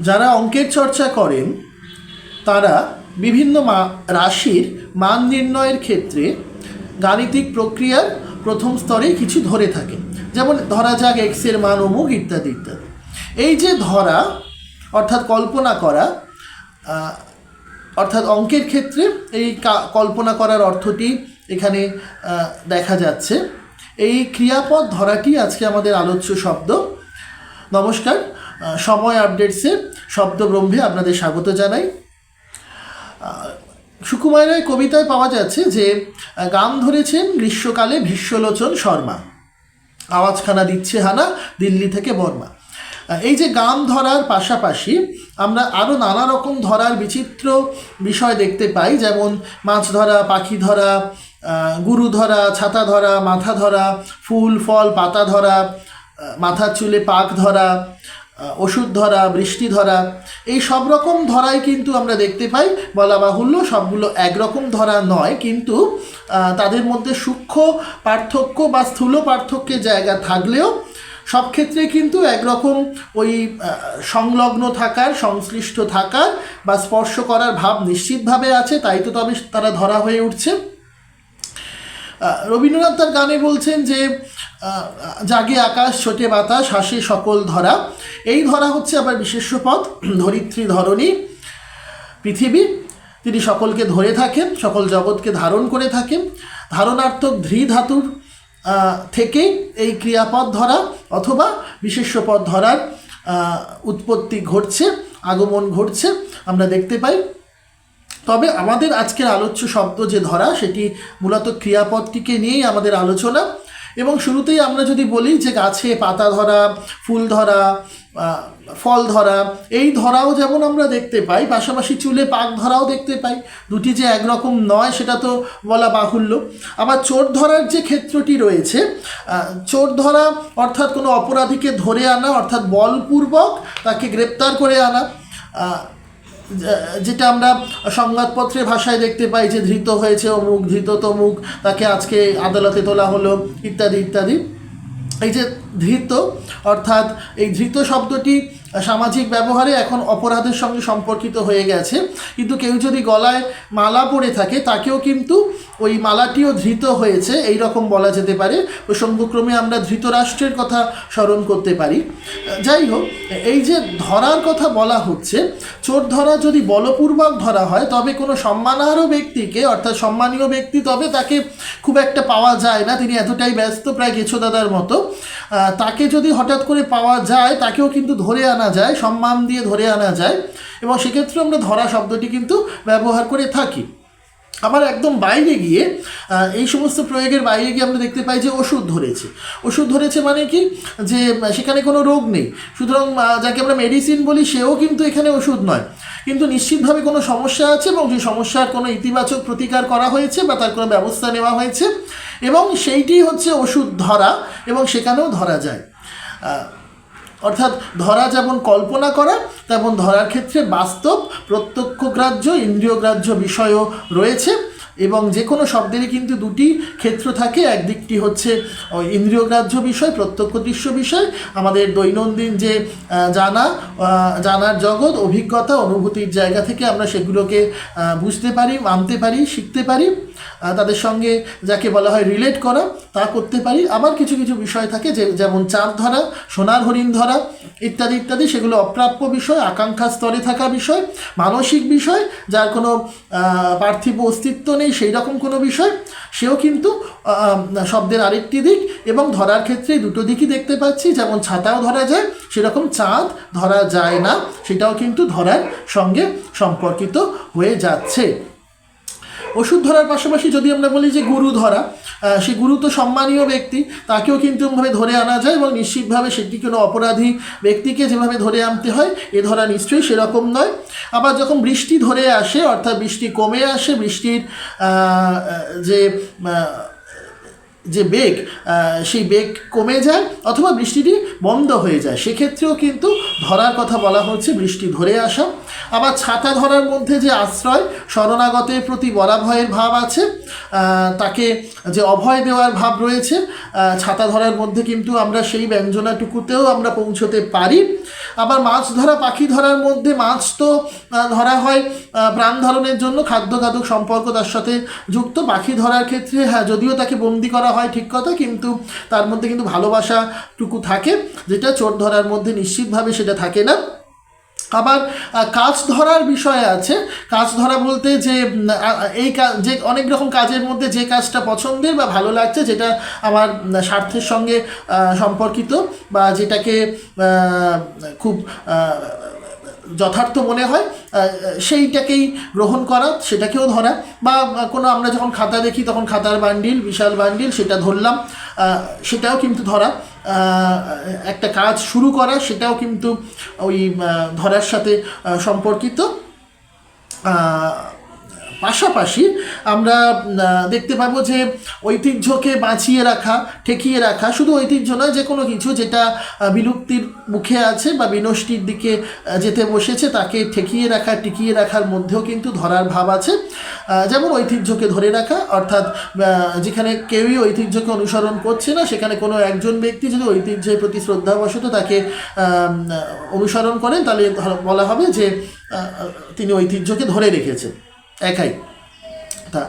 যারা অঙ্কের চর্চা করেন, তারা বিভিন্ন মা, রাশির মান নির্ণয়ের ক্ষেত্রে গাণিতিক প্রক্রিয়ার প্রথম স্তরে কিছু ধরে থাকে। যেমন ধরা যাক এক্সের মান অমুক ইত্যাদি ইত্যাদি। এই যে ধরা, অর্থাৎ কল্পনা করা অর্থাৎ অঙ্কের ক্ষেত্রে এই কল্পনা করার অর্থটি এখানে দেখা যাচ্ছে। এই ক্রিয়াপদ ধরাটি আজকে আমাদের আলোচ্য শব্দ। নমস্কার। সময় আপডেটসে শব্দ ব্রহ্মে আপনাদের স্বাগত জানাই। সুকুমার রায় কবিতায় পাওয়া যাচ্ছে যে গান ধরেছেন গ্রীষ্মকালে ভীষ্মলোচন শর্মা। আওয়াজখানা দিচ্ছে হানা, দিল্লি থেকে বর্মা। এই যে গান ধরার পাশাপাশি আমরা আরও নানা রকম ধরার বিচিত্র বিষয় দেখতে পাই, যেমন মাছ ধরা, পাখি ধরা গুরু ধরা, ছাতা ধরা, মাথা ধরা, ফুল, ফল, পাতা ধরা মাথার চুলে পাক ধরা ওষুধ ধরা, বৃষ্টি ধরা, এই সব রকম ধরাই কিন্তু আমরা দেখতে পাই। বলা বাহুল্য সবগুলো একরকম ধরা নয়, কিন্তু তাদের মধ্যে সূক্ষ্ম পার্থক্য বা স্থূল পার্থক্যের জায়গা থাকলেও সব ক্ষেত্রে কিন্তু একরকম ওই সংলগ্ন থাকার, সংশ্লিষ্ট থাকার বা স্পর্শ করার ভাব নিশ্চিতভাবে আছে, তাই তো তবে তারা ধরা হয়ে উঠছে। রবীন্দ্রনাথ তার গানে বলছেন যে জাগে আকাশ, ছোটে বাতাস, হাসে সকল ধরা। এই ধরা হচ্ছে আবার বিশেষ্য পদ, ধরিত্রী ধরণী পৃথিবী। তিনি সকলকে ধরে থাকেন, সকল জগৎকে ধারণ করে থাকেন। ধারণার্থক ধৃ ধাতুর থেকেই এই ক্রিয়াপদ ধরা অথবা বিশেষ্য পদ ধরার উৎপত্তি ঘটছে, আগমন ঘটছে, আমরা দেখতে পাই। তবে আমাদের আজকের আলোচ্য শব্দ যে ধরা, সেটি মূলত ক্রিয়াপদটিকে নিয়েই আমাদের আলোচনা। এবং শুরুতেই আমরা যদি বলি যে গাছে পাতা ধরা, ফুল ধরা ফল ধরা, এই ধরাও যেমন আমরা দেখতে পাই, পাশাপাশি চুলে পাক ধরাও দেখতে পাই, দুটি যে একরকম নয় সেটা তো বলা বাহুল্য। আবার চোর ধরার যে ক্ষেত্রটি রয়েছে চোর ধরা অর্থাৎ কোনো অপরাধীকে ধরে আনা, অর্থাৎ বলপূর্বক তাকে গ্রেপ্তার করে আনা যেটা আমরা সংবাদপত্রের ভাষায় দেখতে পাই যে ধৃত হয়েছে অমুক ধৃত তমুক তাকে আজকে আদালতে তোলা হলো, ইত্যাদি ইত্যাদি। এই যে ধৃত, অর্থাৎ এই ধৃত শব্দটি সামাজিক ব্যবহারে এখন অপরাধের সঙ্গে সম্পর্কিত হয়ে গেছে। কিন্তু কেউ যদি গলায় মালা পরে থাকে, তাকেও কিন্তু ওই মালাটিও ধৃত হয়েছে এই রকম বলা যেতে পারে। প্রসঙ্গক্রমে আমরা ধৃতরাষ্ট্রের কথা স্মরণ করতে পারি। যাই হোক, এই যে ধরার কথা বলা হচ্ছে, চোর ধরা যদি বলপূর্বক ধরা হয়, তবে কোনো সম্মানার্হ ব্যক্তিকে, অর্থাৎ সম্মানীয় ব্যক্তি তবে তাকে খুব একটা পাওয়া যায় না। তিনি এতটাই ব্যস্ত, প্রায় গেছো দাদার মতো। তাকে যদি হঠাৎ করে পাওয়া যায়, তাকেও কিন্তু ধরে আনা যায়, সম্মান দিয়ে ধরে আনা যায়। এবং সেক্ষেত্রে আমরা ধরা শব্দটি কিন্তু ব্যবহার করে থাকি। আবার একদম বাইরে গিয়ে এই সমস্ত প্রয়োগের বাইরে গিয়ে আমরা দেখতে পাই যে ওষুধ ধরেছে। ওষুধ ধরেছে মানে কি? যে, সেখানে কোনো রোগ নেই। সুতরাং যাকে আমরা মেডিসিন বলি, সেও কিন্তু এখানে ওষুধ নয়। কিন্তু নিশ্চিতভাবে কোনো সমস্যা আছে এবং যে সমস্যার কোনো ইতিবাচক প্রতিকার করা হয়েছে বা তার কোনো ব্যবস্থা নেওয়া হয়েছে এবং সেইটি হচ্ছে ওষুধ ধরা এবং সেখানেও ধরা যায়। অর্থাৎ ধরা যেমন কল্পনা করা, তেমন ধরার ক্ষেত্রে বাস্তব, প্রত্যক্ষ গ্রাহ্য, ইন্দ্রিয় গ্রাহ্য বিষয়ও রয়েছে। এবং যে কোনো শব্দেরই কিন্তু দুটি ক্ষেত্র থাকে। একদিকটি হচ্ছে ইন্দ্রিয়গ্রাহ্য বিষয়, প্রত্যক্ষ দৃশ্য বিষয়। আমাদের দৈনন্দিন যে জানা জানার জগৎ, অভিজ্ঞতা, অনুভূতির জায়গা থেকে আমরা সেগুলোকে বুঝতে পারি, মানতে পারি, শিখতে পারি। তাদের সঙ্গে যাকে বলা হয় রিলেট করা, তা করতে পারি। আবার কিছু কিছু বিষয় থাকে যে, যেমন চাঁদ ধরা, সোনার হরিণ ধরা ইত্যাদি ইত্যাদি, সেগুলো অপ্রাপ্য বিষয়, আকাঙ্ক্ষা স্তরে থাকা বিষয়, মানসিক বিষয়, যার কোনো পার্থিব অস্তিত্ব নেই, সেই রকম কোনো বিষয়, সেও কিন্তু শব্দের আরেকটি দিক, এবং ধরার ক্ষেত্রে দুটো দিকই দেখতে পাচ্ছি, যেমন ছাতাও ধরা যায়, সেরকম চাঁদ ধরা যায় না, সেটাও কিন্তু ধরার সঙ্গে সম্পর্কিত হয়ে যাচ্ছে। ওষুধ ধরার পাশাপাশি যদি আমরা বলি যে গুরু ধরা সে গুরু তো সম্মানীয় ব্যক্তি, তাকেও কিন্তু এমনভাবে ধরে আনা যায় এবং নিশ্চিতভাবে সেটি কোনো অপরাধী ব্যক্তিকে যেভাবে ধরে আনতে হয়, এ ধরা নিশ্চয়ই সেরকম নয়। আবার যখন বৃষ্টি ধরে আসে, অর্থাৎ বৃষ্টি কমে আসে, বৃষ্টির যে যে বেগ সেই বেগ কমে যায়, অথবা বৃষ্টিটি বন্ধ হয়ে যায়। সেক্ষেত্রেও কিন্তু ধরার কথা বলা হচ্ছে, বৃষ্টি ধরে আসা। আবার ছাতা ধরার মধ্যে যে আশ্রয়, শরণাগতের প্রতি বরাভয়ের ভাব আছে তাকে যে অভয় দেওয়ার ভাব রয়েছে ছাতা ধরার মধ্যে কিন্তু আমরা সেই ব্যঞ্জনাটুকুতেও আমরা পৌঁছতে পারি। আবার মাছ ধরা, পাখি ধরার মধ্যে মাছ তো ধরা হয় প্রাণ ধারণের জন্য, খাদ্য খাদক সম্পর্ক তার সাথে যুক্ত। পাখি ধরার ক্ষেত্রে হ্যাঁ যদিও তাকে বন্দি করা হয় ঠিক কথা, কিন্তু তার মধ্যে কিন্তু ভালোবাসাটুকু থাকে। যেটা চোর ধরার মধ্যে নিশ্চিতভাবে সেটা থাকে না। আবার কাজ ধরার বিষয় আছে। কাজ ধরা বলতে যে এই কাজ যে অনেক রকম কাজের মধ্যে যে কাজটা পছন্দের বা ভালো লাগছে, যেটা আমার স্বার্থের সঙ্গে সম্পর্কিত বা যেটাকে খুব যথার্থ মনে হয় সেইটাকেই গ্রহণ করা, সেটাকেও ধরা। বা কোনো আমরা যখন খাতা দেখি, তখন খাতার বান্ডিল, বিশাল বান্ডিল, সেটা ধরলাম সেটাও কিন্তু ধরা। একটা কাজ শুরু করা, সেটাও কিন্তু ওই ধরার সাথে সম্পর্কিত। পাশাপাশি আমরা দেখতে পাবো যে ঐতিহ্যকে বাঁচিয়ে রাখা, ঠেকিয়ে রাখা শুধু ঐতিহ্য নয়, যে কোনো কিছু যেটা বিলুপ্তির মুখে আছে বা বিনষ্টির দিকে যেতে বসেছে তাকে ঠেকিয়ে রাখা, টিকিয়ে রাখার মধ্যেও কিন্তু ধরার ভাব আছে। যেমন ঐতিহ্যকে ধরে রাখা, অর্থাৎ যেখানে কেউই ঐতিহ্যকে অনুসরণ করছে না, সেখানে কোনো একজন ব্যক্তি যদি ঐতিহ্যের প্রতি শ্রদ্ধাবশত তাকে অনুসরণ করেন, তাহলে বলা হবে যে তিনি ঐতিহ্যকে ধরে রেখেছেন। একাই। তা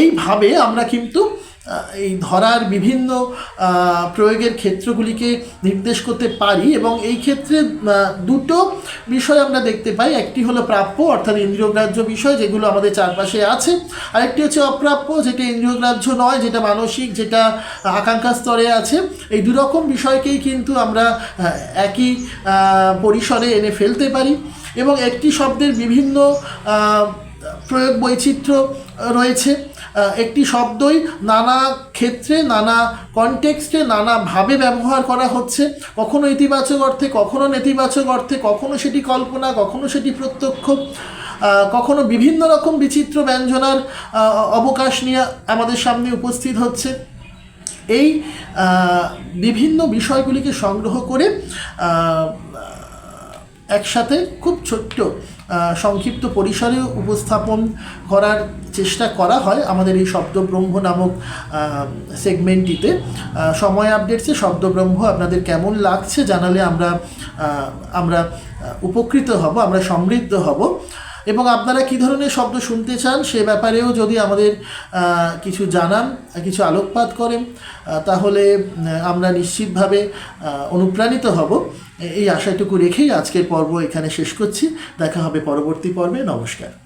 এইভাবে আমরা কিন্তু এই ধরার বিভিন্ন প্রয়োগের ক্ষেত্রগুলিকে নির্দেশ করতে পারি এবং এই ক্ষেত্রে দুটো বিষয় আমরা দেখতে পাই। একটি হলো প্রাপ্য, অর্থাৎ ইন্দ্রিয়গ্রাহ্য বিষয় যেগুলো আমাদের চারপাশে আছে। আরেকটি হচ্ছে অপ্রাপ্য, যেটা ইন্দ্রিয়গ্রাহ্য নয়, যেটা মানসিক, যেটা আকাঙ্ক্ষা স্তরে আছে। এই দুরকম বিষয়কেই কিন্তু আমরা একই পরিসরে এনে ফেলতে পারি। এবং একটি শব্দের বিভিন্ন প্রয়োগ বৈচিত্র্য রয়েছে। একটি শব্দই নানা ক্ষেত্রে, নানা কনটেক্সটে নানাভাবে ব্যবহার করা হচ্ছে। কখনো ইতিবাচক অর্থে, কখনো নেতিবাচক অর্থে, কখনো সেটি কল্পনা, কখনো সেটি প্রত্যক্ষ। কখনো বিভিন্ন রকম বিচিত্র ব্যঞ্জনার অবকাশ নিয়ে আমাদের সামনে উপস্থিত হচ্ছে। এই বিভিন্ন বিষয়গুলিকে সংগ্রহ করে একসাথে খুব ছোট্ট সংক্ষিপ্ত পরিসরে উপস্থাপন করার চেষ্টা করা হয় আমাদের এই শব্দব্রহ্ম নামক সেগমেন্টটিতে সময় আপডেটসে শব্দব্রহ্ম আপনাদের কেমন লাগছে জানালে আমরা আমরা উপকৃত হব, আমরা সমৃদ্ধ হব। এবং আপনারা কি ধরনের শব্দ শুনতে চান সে ব্যাপারেও যদি আমাদের কিছু জানান, কিছু আলোকপাত করেন তাহলে আমরা নিশ্চিতভাবে অনুপ্রাণিত হব। এই আশাটুকু রেখেই আজকের পর্ব এখানে শেষ করছি। দেখা হবে পরবর্তী পর্বে। নমস্কার।